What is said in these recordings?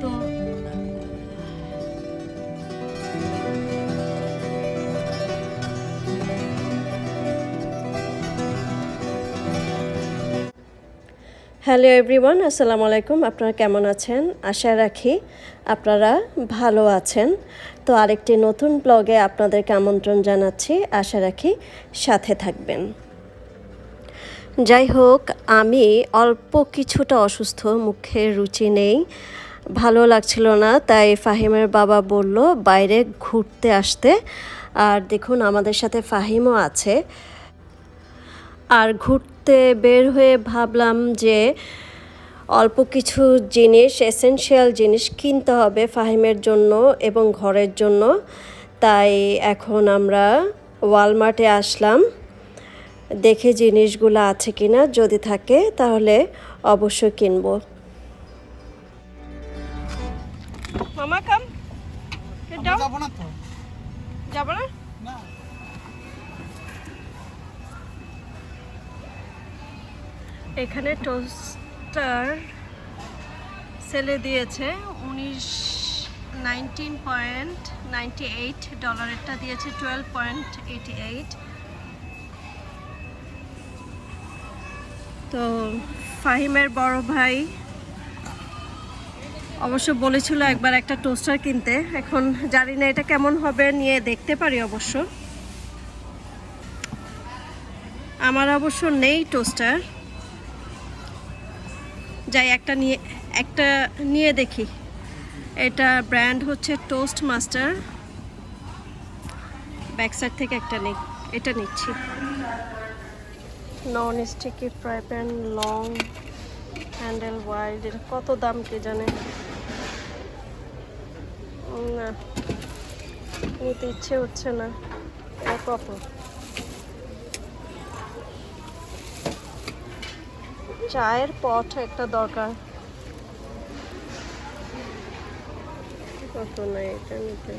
কিন্তু hello everyone আসসালামু আলাইকুম আপনারা কেমন আছেন? আশা রাখি আপনারা ভালো আছেন। তো আরেকটি নতুন ব্লগে আপনাদেরকে আমন্ত্রণ জানাচ্ছি। আশা রাখি সাথে থাকবেন। যাই হোক, আমি অল্প কিছুটা অসুস্থ, মুখে রুচি নেই। ভালো লাগছিল না, তাই ফাহিমের বাবা বলল, বাইরে ঘুরতে আসতে। আর দেখুন, আমাদের সাথে ফাহিমও আছে। আর ঘুরতে বের হয়ে ভাবলাম যে অল্প কিছু জিনিস এসেনশিয়াল জিনিস কিনতে হবে ফাহিমের জন্য এবং ঘরের জন্য। তাই এখন আমরা ওয়ালমার্টে আসলাম। দেখে জিনিসগুলো আছে কিনা, যদি থাকে তাহলে অবশ্যই কিনবো। মামা কাম যাব না তো। যাব না? না। এখানে টোস্টার সেলে দিয়েছে উনিশ নাইনটিন পয়েন্ট নাইনটি এইট ডলারেরটা দিয়েছে টুয়েলভ পয়েন্ট এইটি এইট তো ফাহিমের বড় ভাই অবশ্য বলেছিল একবার একটা টোস্টার কিনতে। এখন জানি না এটা কেমন হবে, নিয়ে দেখতে পারি অবশ্য। আমার অবশ্য নেই টোস্টার যাই, একটা নিয়ে একটা নিয়ে দেখি। এটা ব্র্যান্ড হচ্ছে টোস্ট মাস্টার ব্যাক সাইড থেকে একটা নেই, এটা নিচ্ছি। Non sticky fry pan long handle wide এটা কত দাম কে জানে? না। নিতে ইচ্ছে হচ্ছে না। এটা কখন? চায়ের পট একটা দরকার। কত নাই এটা নিতে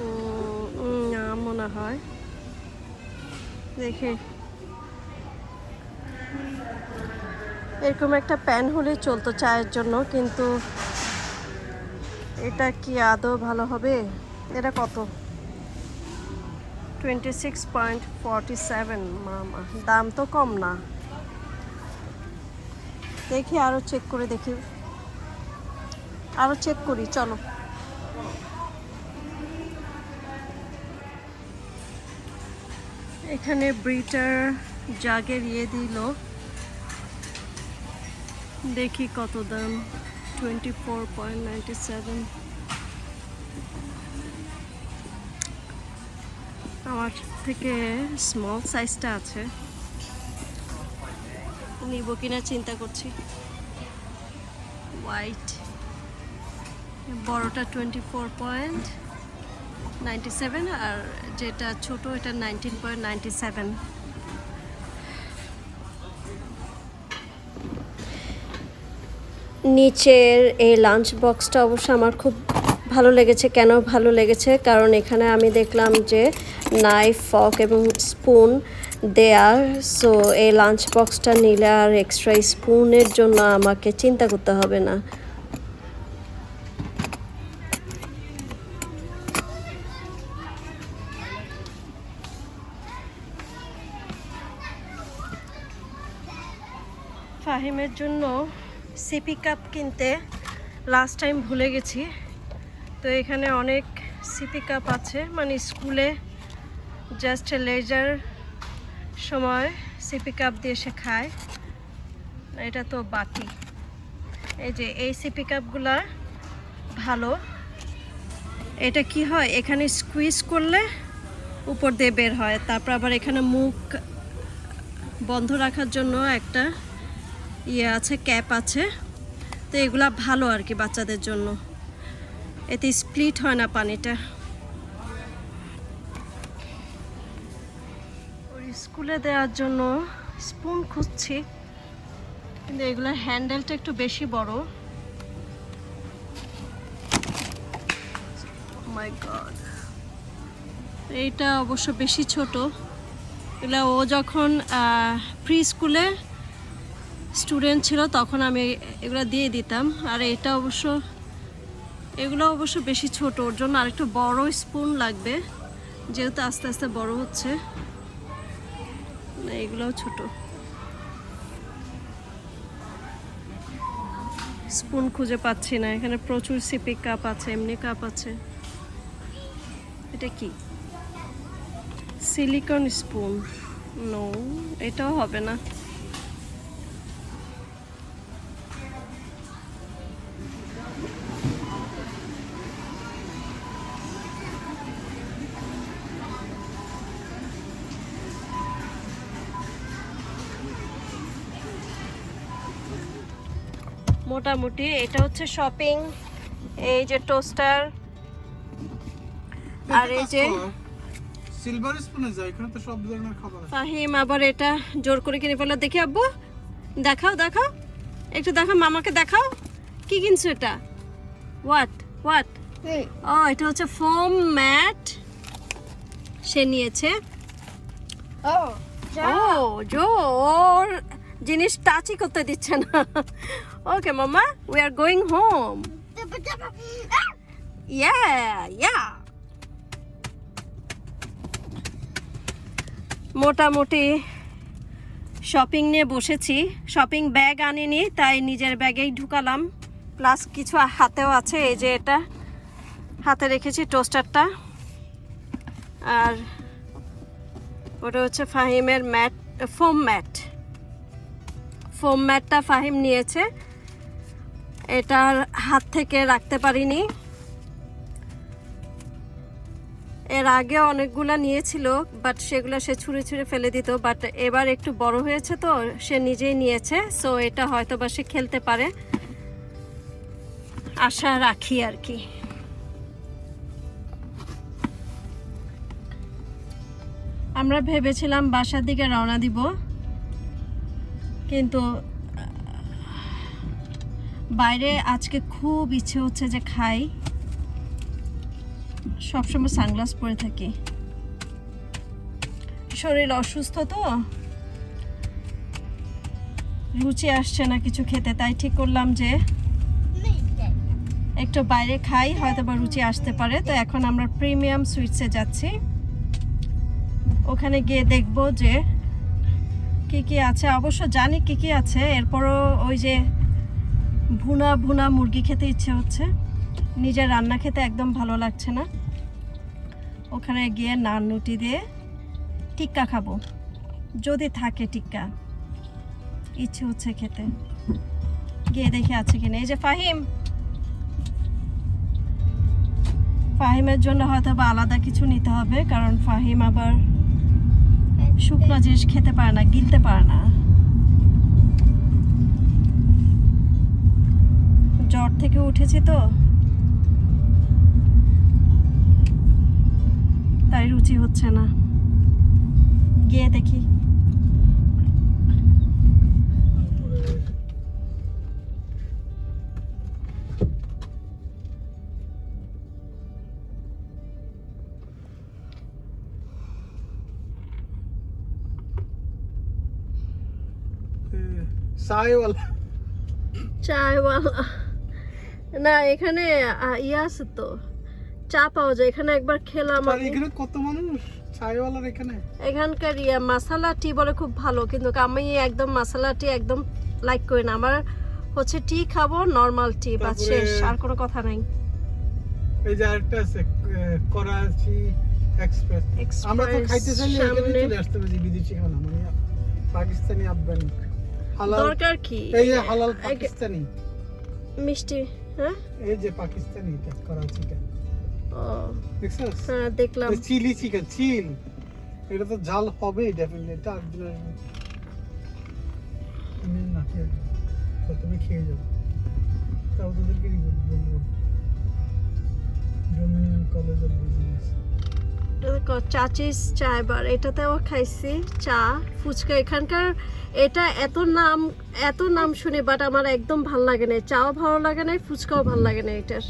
উম, উম, না মনে হয় এরকম একটা প্যান হলে চলতো চায়ের জন্য, কিন্তু এটা কি আদৌ ভালো হবে? এটা কত? Twenty six point forty seven দাম তো কম না। দেখি আরও চেক করে দেখি। আরও চেক করি, চলো। এখানে ব্রিটার জাগের ইয়ে দিল। দেখি কত দাম টোয়েন্টি ফোর পয়েন্ট সেভেন আমার থেকে স্মল সাইজটা আছে। নিব কিনা চিন্তা করছি। হোয়াইট বড়টা টোয়েন্টি ফোর পয়েন্ট সেভেন আর যেটা ছোট, এটা নাইনটিন পয়েন্ট সেভেন নিচের এই লাঞ্চ বক্সটা অবশ্য আমার খুব ভালো লেগেছে। কেন ভালো লেগেছে? কারণ এখানে আমি দেখলাম যে নাইফ ফক এবং স্পুন দেয়া। সো এই লাঞ্চ বক্সটা নিলে আর এক্সট্রা স্পুনের জন্য আমাকে চিন্তা করতে হবে না। ফাহিমের জন্য সিপি কাপ কিনতে লাস্ট টাইম ভুলে গেছি। তো এখানে অনেক সিপি কাপ আছে। মানে স্কুলে জাস্ট লেজার সময় সিপি কাপ দিয়ে সে খায়। এটা তো বাটি এই যে এই সিপি কাপগুলা ভালো। এটা কি হয়? এখানে স্কুইজ করলে উপর দিয়ে বের হয়। তারপর আবার এখানে মুখ বন্ধ রাখার জন্য একটা ইয়ে আছে, ক্যাপ আছে। তো এগুলা ভালো আর কি বাচ্চাদের জন্য। এতে স্প্লিট হয় না পানিটা। স্কুলে দেওয়ার জন্য স্পুন খুঁজছি। কিন্তু এগুলোর হ্যান্ডেলটা একটু বেশি বড়। মাই গড এইটা অবশ্য বেশি ছোট। এগুলো ও যখন প্রি স্কুলে স্টুডেন্ট ছিল, তখন আমি এগুলো দিয়ে দিতাম। আর এটা অবশ্য, এগুলো অবশ্য বেশি ছোট, ওর জন্য আরেকটু বড় স্পুন লাগবে, যেহেতু আস্তে আস্তে বড় হচ্ছে। এগুলোও ছোট। স্পুন খুঁজে পাচ্ছি না, এখানে প্রচুর সিপি কাপ আছে, এমনি কাপ আছে। এটা কি? Silicon spoon. নো, এটাও হবে না। মোটামুটি এটা হচ্ছে শপিং এই যে টোস্টার আর এই যে সিলভার স্পুনে যায় এখানে তো সব ধরনের খাবার ফাহিম আবার এটা জোর করে কিনে ফেলে দেখি আব্বু দেখাও দেখাও একটু দেখাও মামাকে দেখাও কি কিনছো এটা? হোয়াট হোয়াট ও এটা হচ্ছে ফোম ম্যাট সে নিয়েছে। ও জো ওর জিনিস টাচই করতে দিচ্ছে না। ওকে মামা we are going home yeah yeah মোটামুটি শপিং নিয়ে বসেছি। শপিং ব্যাগ আনিনি, তাই নিজের ব্যাগেই ঢুকালাম। প্লাস কিছু হাতেও আছে, এই যে এটা। হাতে রেখেছি টোস্টারটা আর ওটা হচ্ছে ফাহিমের ম্যাট ফোম ম্যাট ফোম ম্যাটটা ফাহিম নিয়েছে। এটার হাত থেকে রাখতে পারিনি। এর আগে অনেকগুলা নিয়েছিল বাট সেগুলো সে ছুঁড়ে ছুঁড়ে ফেলে দিত বাট এবার একটু বড় হয়েছে তো, সে নিজেই নিয়েছে সো এটা হয়তো বা সে খেলতে পারে। আশা রাখি আর কি। আমরা ভেবেছিলাম বাসার দিকে রওনা দিব, কিন্তু বাইরে আজকে খুব ইচ্ছে হচ্ছে যে খাই। সবসময় সানগ্লাস পরে থাকি। শরীর অসুস্থ তো। রুচি আসছে না কিছু খেতে, তাই ঠিক করলাম যে একটু বাইরে খাই, হয়তো বা রুচি আসতে পারে। তো এখন আমরা প্রিমিয়াম সুইটসে যাচ্ছি। ওখানে গিয়ে দেখব যে কি কি আছে। অবশ্য জানি কি কি আছে, এরপরও ওই যে ভুনা ভুনা মুরগি খেতে ইচ্ছে হচ্ছে। নিজের রান্না খেতে একদম ভালো লাগছে না। ওখানে গিয়ে নান রুটি দিয়ে টিক্কা খাব। যদি থাকে টিক্কা, ইচ্ছে হচ্ছে খেতে। গিয়ে দেখে আছে কিনা। এই যে ফাহিম। ফাহিমের জন্য হয়তো বা আলাদা কিছু নিতে হবে, কারণ ফাহিম আবার শুকনো জিনিস খেতে পারে না, গিলতে পারে না। জ্বর থেকে উঠেছি তো। তাই রুচি হচ্ছে না। গিয়ে দেখি। সাইওয়ালা চায়ওয়ালা। না এখানে ইয়ে আছে তো। চা পাওয়া যায়। এখানে একবার খেলাম এখানে কত মানুষ? এখানে? এখানকার ইয়ে মাসালা টি বলে খুব ভালো কিন্তু আমি একদম মাসালা টি একদম লাইক করি না। আমার হচ্ছে টি খাব নর্মাল টি বা শেষ আর কোনো কথা নাই। এই যে আরেকটা আছে করাচি এক্সপ্রেস আমরা তো খাইতে এখানে চলে আসতে বিদেশি খানা মানে পাকিস্তানি আফগান হালাল দরকার কি? এই যে হালাল পাকিস্তানি। মিষ্টি। হ্যাঁ? এই যে পাকিস্তানি এটা করাচিটা ও। দেখছিস? হ্যাঁ দেখলাম। চিলি চিকেন চিল এটা তো জাল হবেই ডেফিনেটলি এটা একদিন আসবে আমি না খেয়ে। প্রথমে খেয়ে যাব। তাও তোদেরকে বলব? ডোমিনিয়ন কলেজ অফ বিজনেস এটা চিজ চা চায় বার। এটাতেও খাইছি, চা, ফুচকা। এখানকার এটা এত নাম এত নাম শুনি বাট আমার একদম ভালো লাগে না চাও ভালো লাগে না ফুচকাও ভালো লাগে না এটার।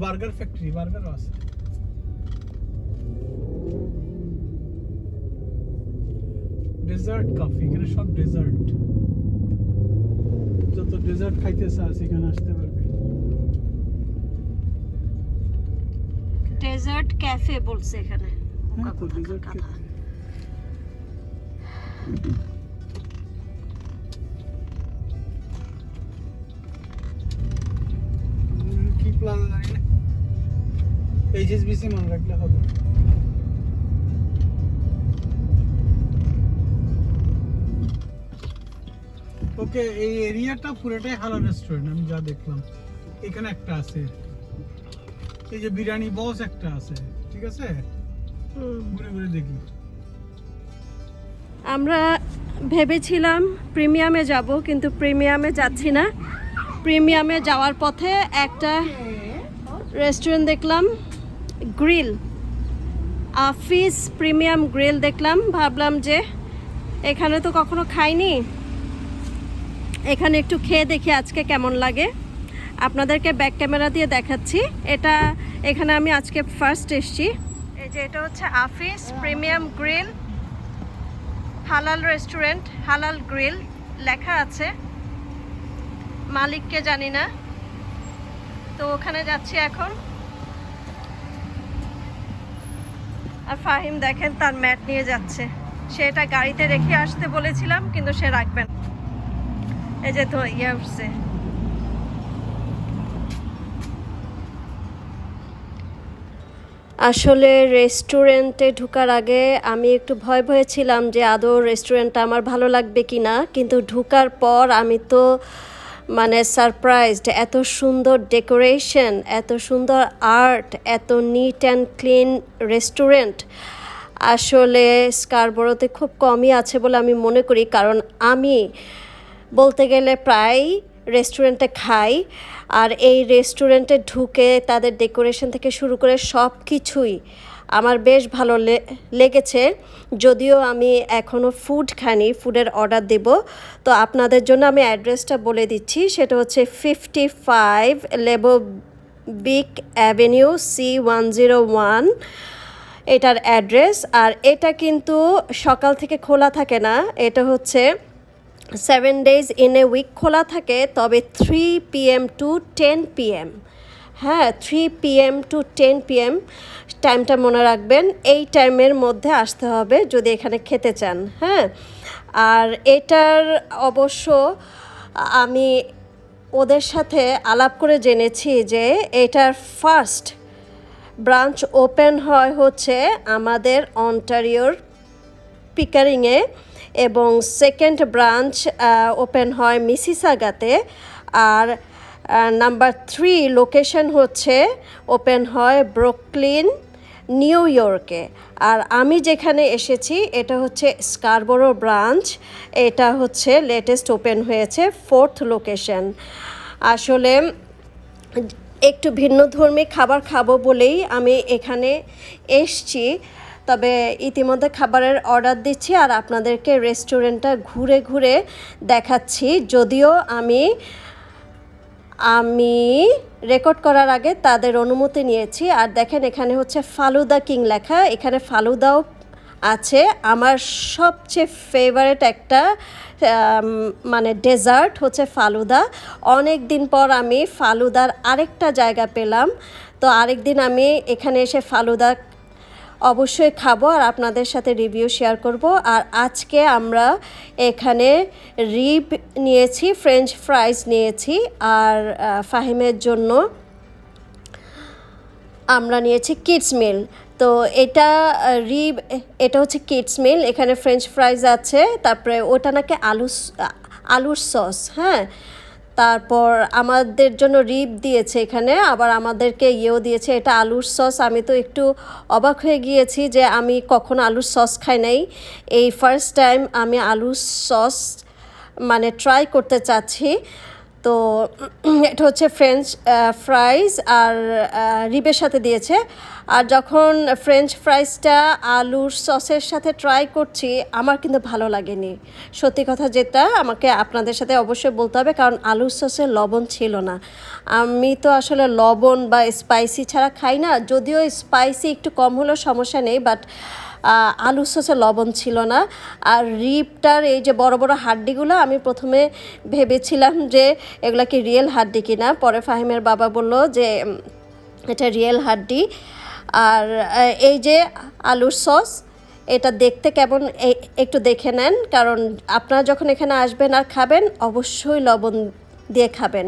বার্গার ফ্যাক্টরি বার্গারও আছে ডেজার্ট কফি এখানে সব ডেজার্ট যত ডেজার্ট খাইতে চাস এখানে আসতে পারবি। ডেজার্ট ক্যাফে বলছে এখানে। হ্যাঁ তো ডেজার্ট খেতে উম, কি প্লাজা জানি না এইচএসবিসি মনে রাখলে হবে। ওকে এই এরিয়াটা পুরোটাই হালাল রেস্টুরেন্ট আমি যা দেখলাম। এখানে একটা আছে। এই যে বিরিয়ানি বস একটা আছে ঠিক আছে? ঘুরে ঘুরে দেখি। আমরা ভেবেছিলাম প্রিমিয়ামে যাব কিন্তু প্রিমিয়ামে যাচ্ছি না। প্রিমিয়ামে যাওয়ার পথে একটা রেস্টুরেন্ট দেখলাম। গ্রিল আফিস প্রিমিয়াম গ্রিল দেখলাম, ভাবলাম যে এখানে তো কখনো খাইনি। এখানে একটু খেয়ে দেখি আজকে কেমন লাগে। আপনাদেরকে ব্যাক ক্যামেরা দিয়ে দেখাচ্ছি। এটা এখানে আমি আজকে ফার্স্ট এসছি। এই যে এটা হচ্ছে আফিস প্রিমিয়াম গ্রিল, হালাল রেস্টুরেন্ট হালাল গ্রিল লেখা আছে। মালিককে জানি না। তো ওখানে যাচ্ছি এখন। আর ফাহিম দেখেন তার ম্যাট নিয়ে যাচ্ছে। সে এটা গাড়িতে রেখে আসতে বলেছিলাম, কিন্তু সে রাখবেন এই যে তো ইয়ে উঠছে। আসলে রেস্টুরেন্টে ঢুকার আগে আমি একটু ভয় ভয়ে ছিলাম যে আদৌ রেস্টুরেন্টটা আমার ভালো লাগবে কি না কিন্তু ঢুকার পর আমি তো মানে সারপ্রাইজড এত সুন্দর ডেকোরেশন এত সুন্দর আর্ট এত নিট অ্যান্ড ক্লিন রেস্টুরেন্ট আসলে স্কারবরোতে খুব কমই আছে বলে আমি মনে করি, কারণ আমি বলতে গেলে প্রায় রেস্টুরেন্টে খাই, আর এই রেস্টুরেন্টে ঢুকে তাদের ডেকোরেশন থেকে শুরু করে সব কিছুই আমার বেশ ভালো লেগেছে। যদিও আমি এখনও ফুড খাইনি ফুডের অর্ডার দেব। তো আপনাদের জন্য আমি অ্যাড্রেসটা বলে দিচ্ছি, সেটা হচ্ছে fifty five Livo big avenue C one zero one এটার অ্যাড্রেস আর এটা কিন্তু সকাল থেকে খোলা থাকে না, এটা হচ্ছে seven days in a week খোলা থাকে, তবে three PM to ten PM হ্যাঁ three PM to ten PM টাইমটা মনে রাখবেন, এই টাইমের মধ্যে আসতে হবে যদি এখানে খেতে চান হ্যাঁ? আর এটার অবশ্য আমি ওদের সাথে আলাপ করে জেনেছি যে এটার ফার্স্ট ব্রাঞ্চ ওপেন হয় হচ্ছে আমাদের অন্টারিওর পিকারিংয়ে এবং সেকেন্ড ব্রাঞ্চ ওপেন হয় মিসিসাগাতে আর নাম্বার থ্রি লোকেশন হচ্ছে ওপেন হয় ব্রুকলিন নিউ ইয়র্কে। আর আমি যেখানে এসেছি, এটা হচ্ছে স্কারবোরো ব্রাঞ্চ। এটা হচ্ছে লেটেস্ট ওপেন হয়েছে ফোর্থ লোকেশন। আসলে একটু ভিন্নধর্মী খাবার খাব বলেই আমি এখানে এসছি। তবে ইতিমধ্যে খাবারের অর্ডার দিচ্ছি আর আপনাদেরকে রেস্টুরেন্টটা ঘুরে ঘুরে দেখাচ্ছি। যদিও আমি আমি রেকর্ড করার আগে তাদের অনুমতি নিয়েছি। আর দেখেন, এখানে হচ্ছে ফালুদা কিং লেখা। এখানে ফালুদাও আছে। আমার সবচেয়ে ফেভারেট একটা মানে ডেজার্ট হচ্ছে ফালুদা। অনেক দিন পর আমি ফালুদার আরেকটা জায়গা পেলাম। তো আরেক দিন আমি এখানে এসে ফালুদা অবশ্যই খাব আর আপনাদের সাথে রিভিউ শেয়ার করব। আর আজকে আমরা এখানে রিব নিয়েছি ফ্রেঞ্চ ফ্রাইজ নিয়েছি আর ফাহিমের জন্য আমরা নিয়েছি কিডস মিল তো এটা রিব এটা হচ্ছে কিডস মিল এখানে ফ্রেঞ্চ ফ্রাইজ আছে, তারপরে ওটা নাকি আলু আলুর সস হ্যাঁ? তারপর আমাদের জন্য রিপ দিয়েছে এখানে, আবার আমাদেরকে ইয়েও দিয়েছে, এটা আলুর সস আমি তো একটু অবাক হয়ে গিয়েছি যে আমি কখনো আলুর সস খাই নাই। এই ফার্স্ট টাইম আমি আলুর সস মানে ট্রাই করতে চাচ্ছি। তো এটা হচ্ছে ফ্রেঞ্চ ফ্রাইজ আর রিবের সাথে দিয়েছে। আর যখন ফ্রেঞ্চ ফ্রাইজটা আলুর সসের সাথে ট্রাই করছি, আমার কিন্তু ভালো লাগেনি। সত্যি কথা যেটা, আমাকে আপনাদের সাথে অবশ্যই বলতে হবে, কারণ আলুর সসে লবণ ছিল না। আমি তো আসলে লবণ বা স্পাইসি ছাড়া খাই না, যদিও স্পাইসি একটু কম হলেও সমস্যা নেই বাট আলুর সসে লবণ ছিল না। আর রিপটার এই যে বড় বড় হাড্ডিগুলো, আমি প্রথমে ভেবেছিলাম যে এগুলা কি রিয়েল হাড্ডি কিনা। পরে ফাহিমের বাবা বলল যে এটা রিয়েল হাড্ডি। আর এই যে আলুর সস, এটা দেখতে কেমন একটু দেখে নেন, কারণ আপনারা যখন এখানে আসবেন আর খাবেন, অবশ্যই লবণ দিয়ে খাবেন।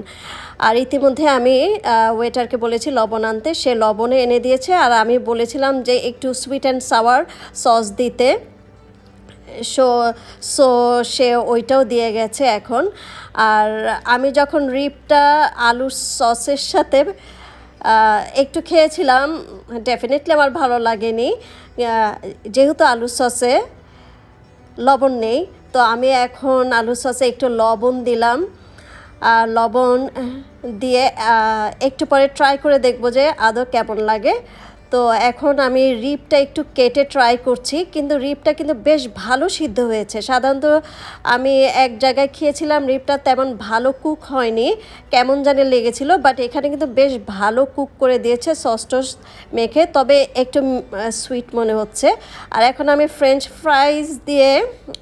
আর ইতিমধ্যে আমি ওয়েটারকে বলেছি লবণ আনতে, সে লবণে এনে দিয়েছে, আর আমি বলেছিলাম যে একটু সুইট অ্যান্ড সাওয়ার সস দিতে। সো সো সে ওইটাও দিয়ে গেছে এখন। আর আমি যখন রিপটা আলুর সসের সাথে একটু খেয়েছিলাম ডেফিনেটলি আমার ভালো লাগেনি। যেহেতু আলু সসে লবণ নেই, তো আমি এখন আলু সসে একটু লবণ দিলাম। আর লবণ দিয়ে একটু পরে ট্রাই করে দেখব যে আদৌ কেমন লাগে। তো এখন আমি রিপটা একটু কেটে ট্রাই করছি, কিন্তু রিপটা কিন্তু বেশ ভালো সিদ্ধ হয়েছে। সাধারণত আমি এক জায়গায় খেয়েছিলাম রিপটা তেমন ভালো কুক হয়নি, কেমন জানি লেগেছিল বাট এখানে কিন্তু বেশ ভালো কুক করে দিয়েছে সস টস মেখে, তবে একটু সুইট মনে হচ্ছে। আর এখন আমি ফ্রেঞ্চ ফ্রাইজ দিয়ে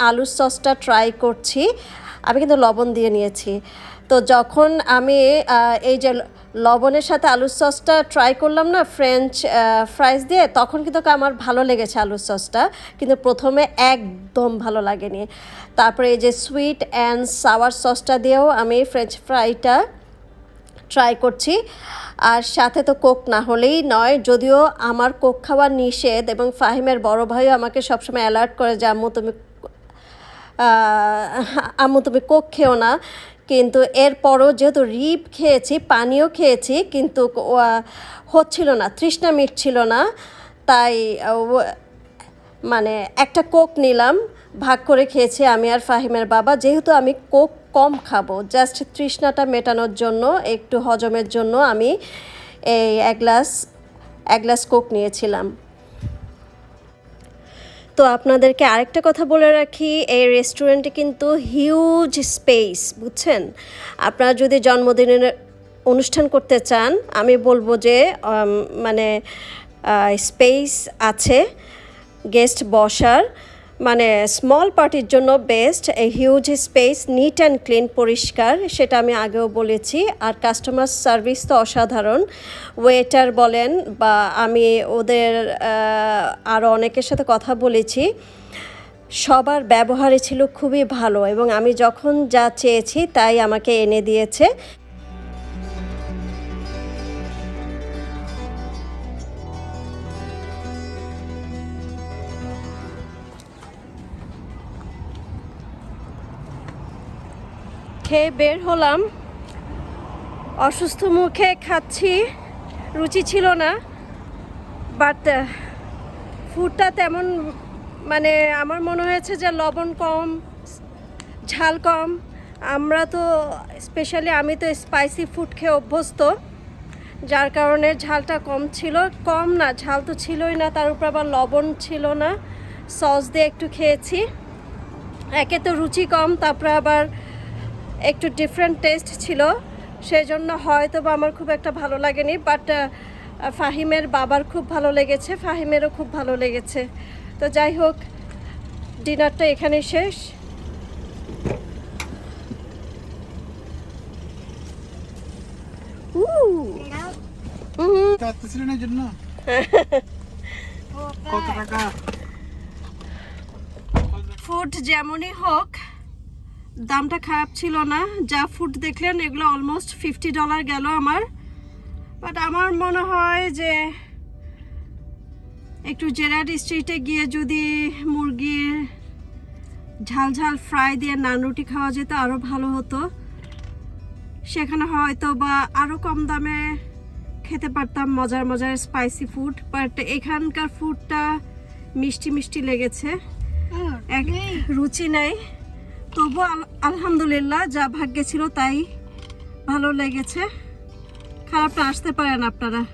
আলুর সসটা ট্রাই করছি, আমি কিন্তু লবণ দিয়ে নিয়েছি। তো যখন আমি এই যে লবণের সাথে আলুর সসটা ট্রাই করলাম না ফ্রেঞ্চ ফ্রাইস দিয়ে, তখন কিন্তু আমার ভালো লেগেছে আলুর সসটা, কিন্তু প্রথমে একদম ভালো লাগেনি। তারপরে এই যে সুইট অ্যান্ড সাওয়ার সসটা দিয়েও আমি ফ্রেঞ্চ ফ্রাইটা ট্রাই করছি। আর সাথে তো কোক না হলেই নয়, যদিও আমার কোক খাওয়া নিষেধ এবং ফাহিমের বড় ভাইও আমাকে সবসময় অ্যালার্ট করে যে, আম্মু, তুমি আম্মু, তুমি কোক খেও না। কিন্তু এরপরও যেহেতু রিপ খেয়েছি পানিও খেয়েছি, কিন্তু হচ্ছিল না, তৃষ্ণা মিটছিল না, তাই মানে একটা কোক নিলাম, ভাগ করে খেয়েছি আমি আর ফাহিমের বাবা। যেহেতু আমি কোক কম খাব, জাস্ট তৃষ্ণাটা মেটানোর জন্য, একটু হজমের জন্য আমি এই এক গ্লাস এক গ্লাস কোক নিয়েছিলাম। তো আপনাদেরকে আরেকটা কথা বলে রাখি, এই রেস্টুরেন্টে কিন্তু হিউজ স্পেস বুঝছেন? আপনারা যদি জন্মদিনের অনুষ্ঠান করতে চান, আমি বলব যে মানে স্পেস আছে গেস্ট বসার। মানে স্মল পার্টির জন্য বেস্ট এই huge space neat and clean পরিষ্কার, সেটা আমি আগেও বলেছি। আর কাস্টমার সার্ভিস তো অসাধারণ। ওয়েটার বলেন বা আমি ওদের আরও অনেকের সাথে কথা বলেছি। সবার ব্যবহারে ছিল খুবই ভালো এবং আমি যখন যা চেয়েছি তাই আমাকে এনে দিয়েছে। খেয়ে বের হলাম। অসুস্থ মুখে খাচ্ছি, রুচি ছিল না বাট ফুডটা তেমন মানে আমার মনে হয়েছে যে লবণ কম, ঝাল কম। আমরা তো স্পেশালি আমি তো স্পাইসি ফুড খেয়ে অভ্যস্ত, যার কারণে ঝালটা কম ছিল। কম না, ঝাল তো ছিলই না, তার উপর আবার লবণ ছিল না। সস দিয়ে একটু খেয়েছি। একে তো রুচি কম, তারপরে আবার একটু ডিফারেন্ট টেস্ট ছিল সেই জন্য হয়তো বা আমার খুব একটা ভালো লাগেনি বাট ফাহিমের বাবার খুব ভালো লেগেছে ফাহিমেরও খুব ভালো লেগেছে। তো যাই হোক ডিনারটা এখানে শেষ। ফুড যেমনই হোক দামটা খারাপ ছিল না। যা ফুড দেখলেন এগুলো অলমোস্ট ফিফটি ডলার গেল আমার। বাট আমার মনে হয় যে একটু জেরাড স্ট্রিটে গিয়ে যদি মুরগির ঝাল ঝাল ফ্রাই দিয়ে নান রুটি খাওয়া যেত আরও ভালো হতো। সেখানে হয়তো বা আরও কম দামে খেতে পারতাম মজার মজার স্পাইসি ফুড বাট এখানকার ফুডটা মিষ্টি মিষ্টি লেগেছে। এক রুচি নেই। তবু আল- আলহামদুলিল্লাহ, যা ভাগ্যে ছিল তাই ভালো লেগেছে। খারাপটা আসতে পারেন আপনারা।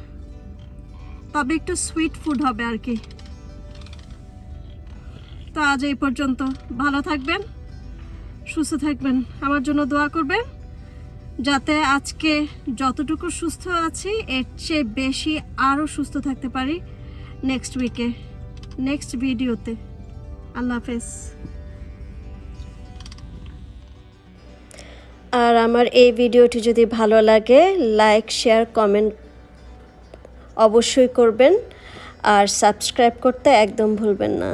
তবে একটু সুইট ফুড হবে আর কি। তো আজ এই পর্যন্ত। ভালো থাকবেন, সুস্থ থাকবেন। আমার জন্য দোয়া করবেন, যাতে আজকে যতটুকু সুস্থ আছি, এর চেয়ে বেশি আরও সুস্থ থাকতে পারি নেক্সট উইকে নেক্সট ভিডিওতে আল্লাহ হাফেজ। আর আমার এই ভিডিওটি যদি ভালো লাগে লাইক শেয়ার কমেন্ট অবশ্যই করবেন। আর সাবস্ক্রাইব করতে একদম ভুলবেন না।